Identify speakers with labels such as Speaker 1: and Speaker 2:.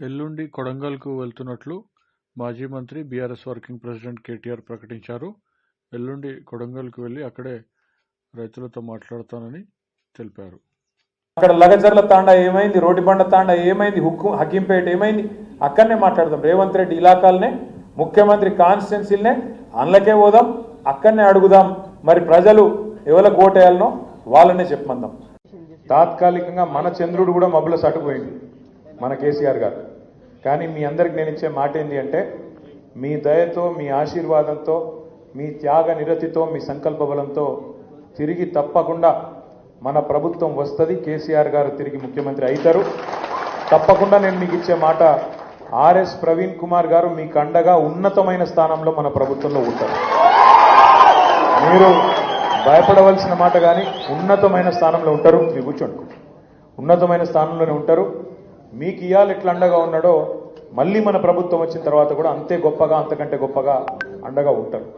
Speaker 1: ఎల్లుండి కొడంగల్కు వెళ్తున్నట్లు మాజీ మంత్రి బీఆర్ఎస్ వర్కింగ్ ప్రెసిడెంట్ కేటీఆర్ ప్రకటించారు. ఎల్లుండి కొడంగల్కు వెళ్ళి అక్కడే రైతులతో మాట్లాడతానని తెలిపారు.
Speaker 2: అక్కడ లగజర్ల తాండా ఏమైంది? రోడ్డుబండ తాండా ఏమైంది? హుక్కు హకీంపేట ఏమైంది? అక్కడనే మాట్లాడదాం. రేవంత్ రెడ్డి ఇలాకాలనే ముఖ్యమంత్రి కాన్స్టిట్యున్సీలనే అందులోకే పోదాం అక్కడనే అడుగుదాం. మరి ప్రజలు ఎవరికి ఓటేయాలనో వాళ్ళనే చెప్పమందాం. తాత్కాలికంగా మన చంద్రుడు కూడా మబ్బుల సటుపోయింది మన కేసీఆర్ గారు. కానీ మీ అందరికి నేను ఇచ్చే మాట ఏంటి అంటే మీ దయతో మీ ఆశీర్వాదంతో మీ త్యాగ నిరతితో మీ సంకల్ప బలంతో తిరిగి తప్పకుండా మన ప్రభుత్వం వస్తుంది కేసీఆర్ గారు తిరిగి ముఖ్యమంత్రి అవుతారు తప్పకుండా నేను మీకు ఇచ్చే మాట ఆర్ఎస్ ప్రవీణ్ కుమార్ గారు మీకు అండగా ఉన్నతమైన స్థానంలో మన ప్రభుత్వంలో ఉంటారు. మీరు భయపడవలసిన మాట కానీ ఉన్నతమైన స్థానంలో ఉంటారు. మీరు కూర్చోండి. ఉన్నతమైన స్థానంలోనే ఉంటారు. మీకు ఇయాలు ఎట్లా అండగా ఉన్నాడో మళ్ళీ మన ప్రభుత్వం వచ్చిన తర్వాత కూడా అంతే గొప్పగా అంతకంటే గొప్పగా అండగా ఉంటారు.